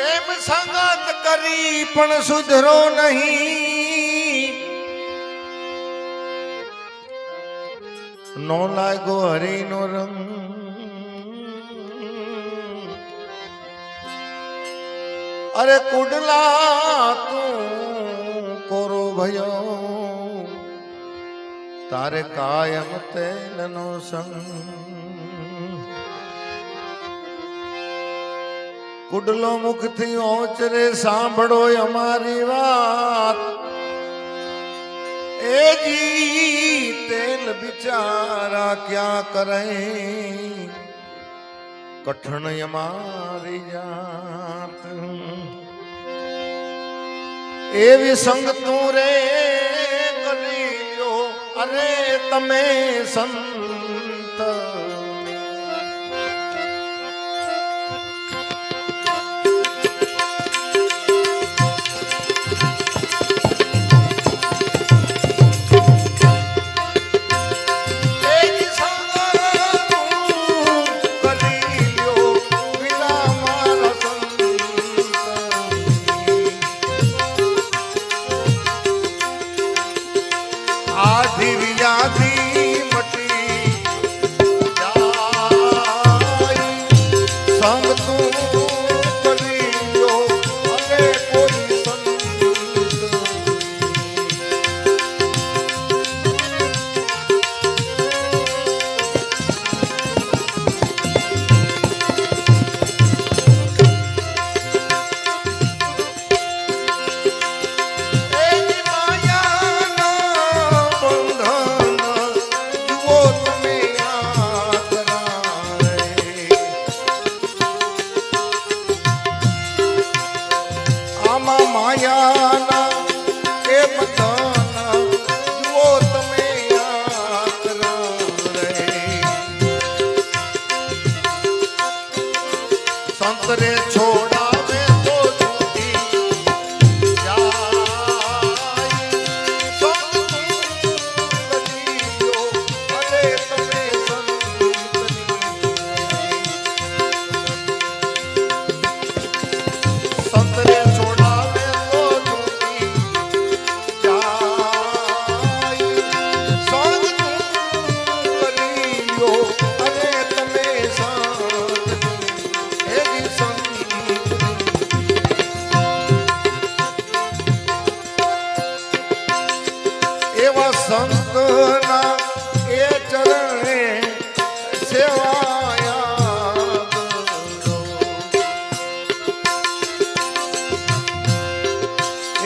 એમ સંગત કરી પણ સુધરો નહીં. નો લાગો હરિનો રંગ. અરે કુડલા તું કોરો ભયો. તારે કાયમ તેલનો સંગ. કુડલો મુખથી ઓચરે સાંભળો અમારી વાત. એ જી તેલ બિચારા ક્યાં કરે? કઠણ અમારી જાત. એવી સંગ તું રે કરી અરે તમે સંત.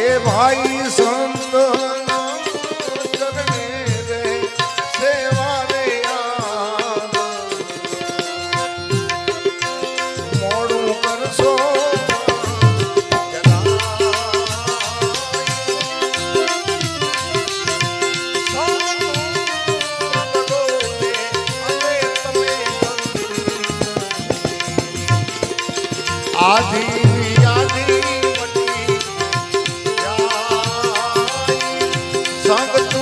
એ ભાઈ સંગ તું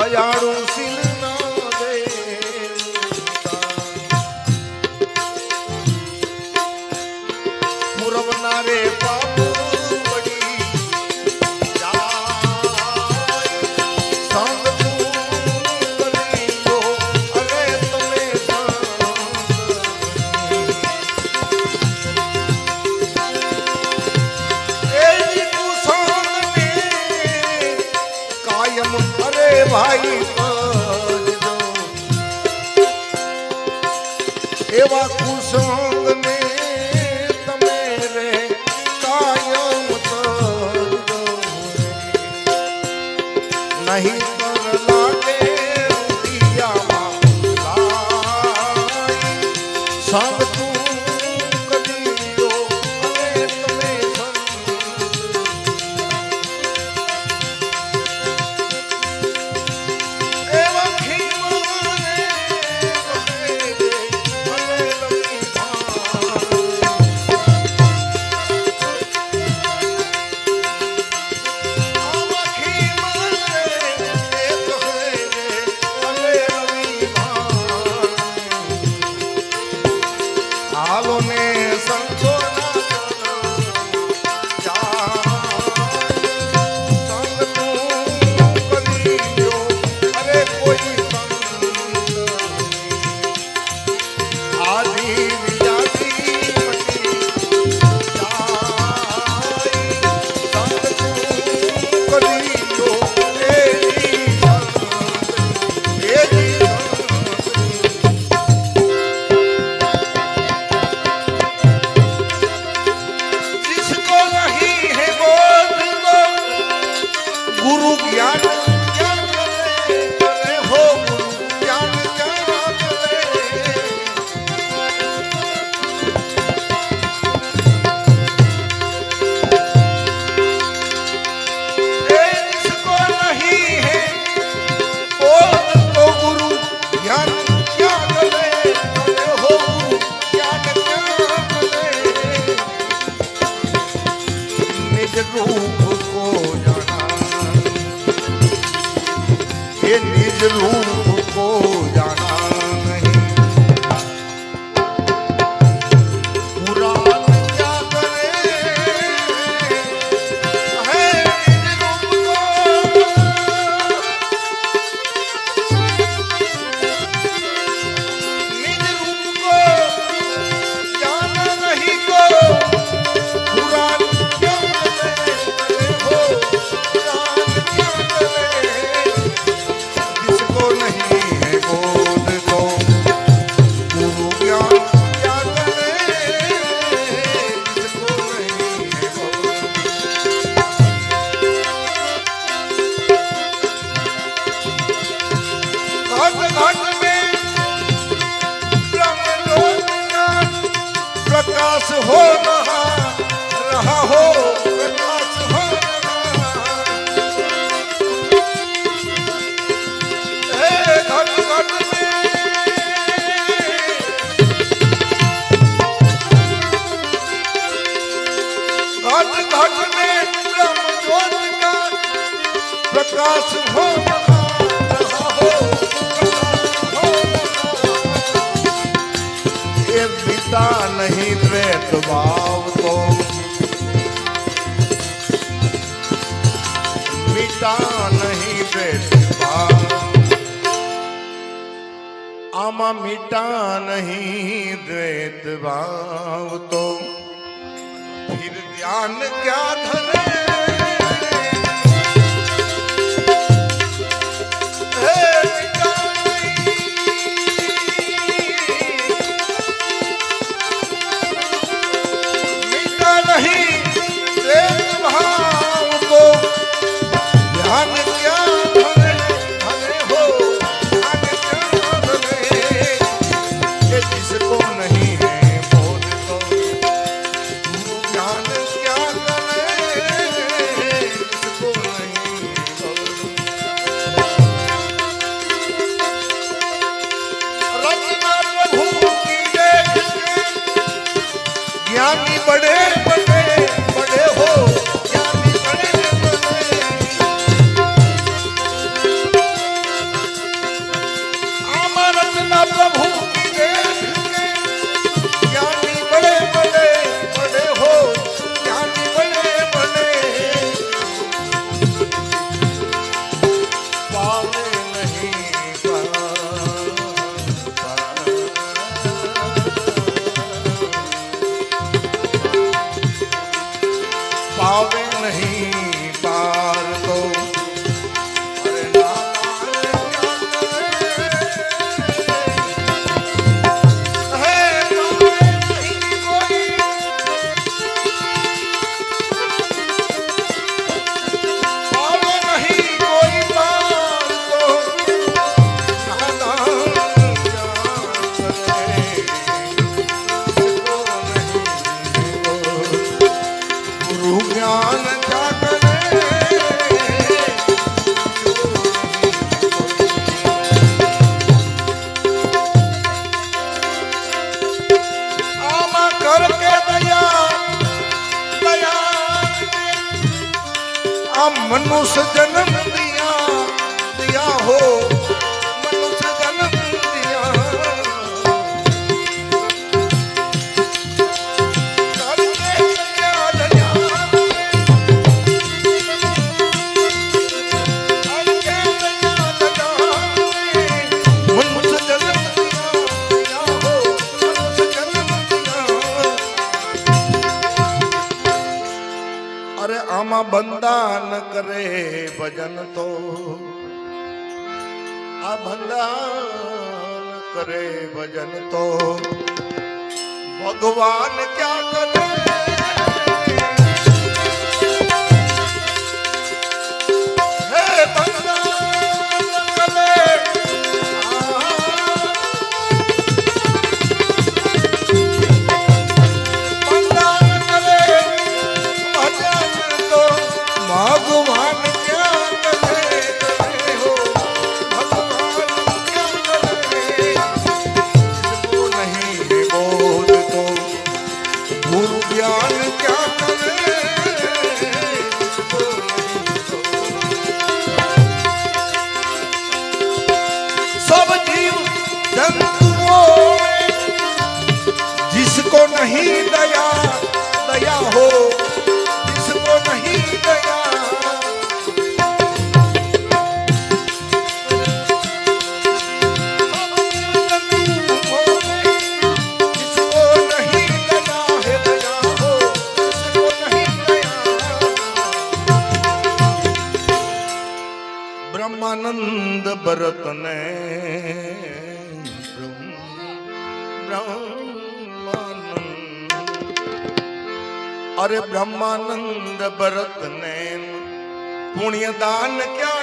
દયાળુ અરે ભાઈ એવા કુસંગ ને તમે રે કાયમ નહીં લાગે સંગ ਪ੍ਰਕਾਸ਼ ਹੋ પિતા નહીં દ્વેત ભાવતો પિતા નહીં દ્વેત આમાં મીઠા નહીં દ્વેત ભાવતો ફિર ધ્યાન ક્યાં ધરે? મનુષ્ય જન્મ અરે આમાં બંધાન કરે ભજન તો. આ બંધાન કરે ભજન તો. ભગવાન ક્યાં કરે? do homem. ભરત ને પુણ્ય દાન ક્યાં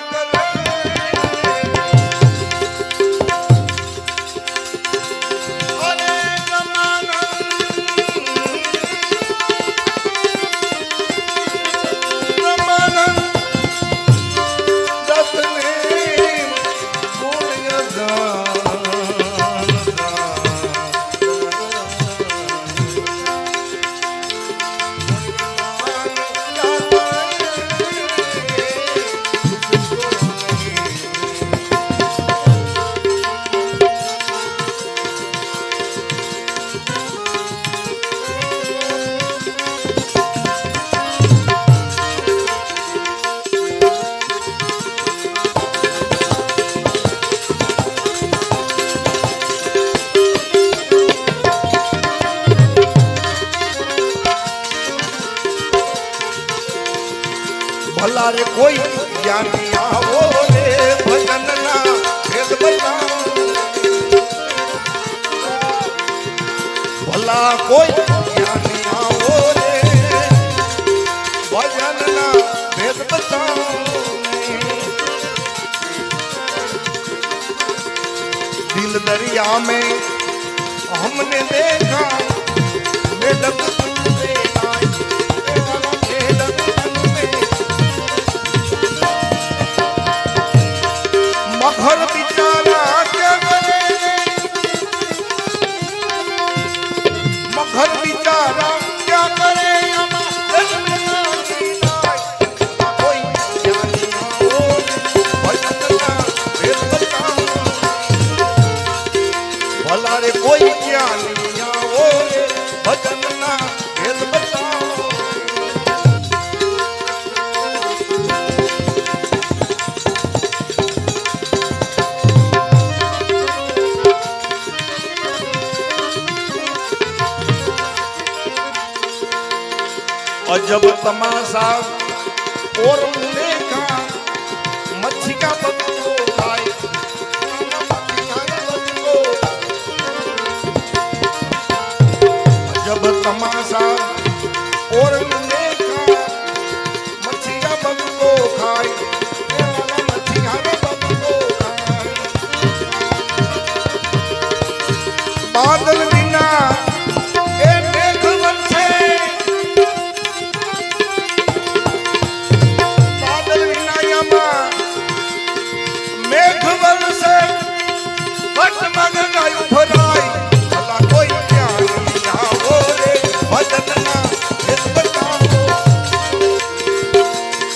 કોઈ જ્ઞાની આવો રે ભજનના ભેદ બતાવો. ભલા કોઈ જ્ઞાની આવો રે ભજનના ભેદ બતાવો. દિલ દરિયા મેં हमने देखा बेदक તમાશા ઓર ઉલેખા મચ્છિકા પકડો થાય જબ તમાશા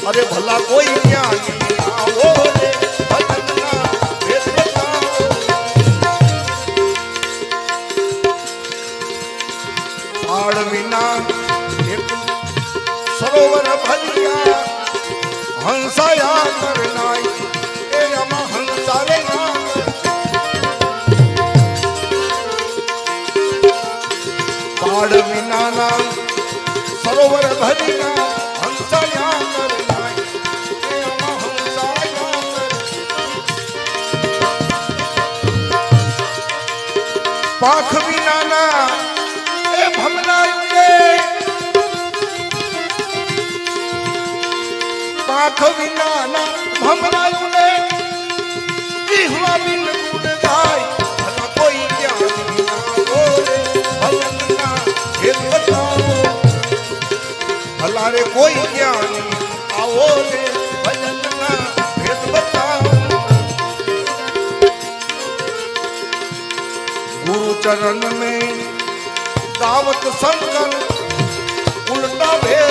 અરે ભલા કોઈ પાંખ વિનાના એ ભમરાયું રે પાંખ વિનાના ભમરાયું ને જીહવા બિન ગુણ ગાય ભલા કોઈ ક્યાં વિના બોલે ભજનના હે બતાવો ભલા રે કોઈ ક્યાં આવો રે चरण में दावत संकर उल्टा भेद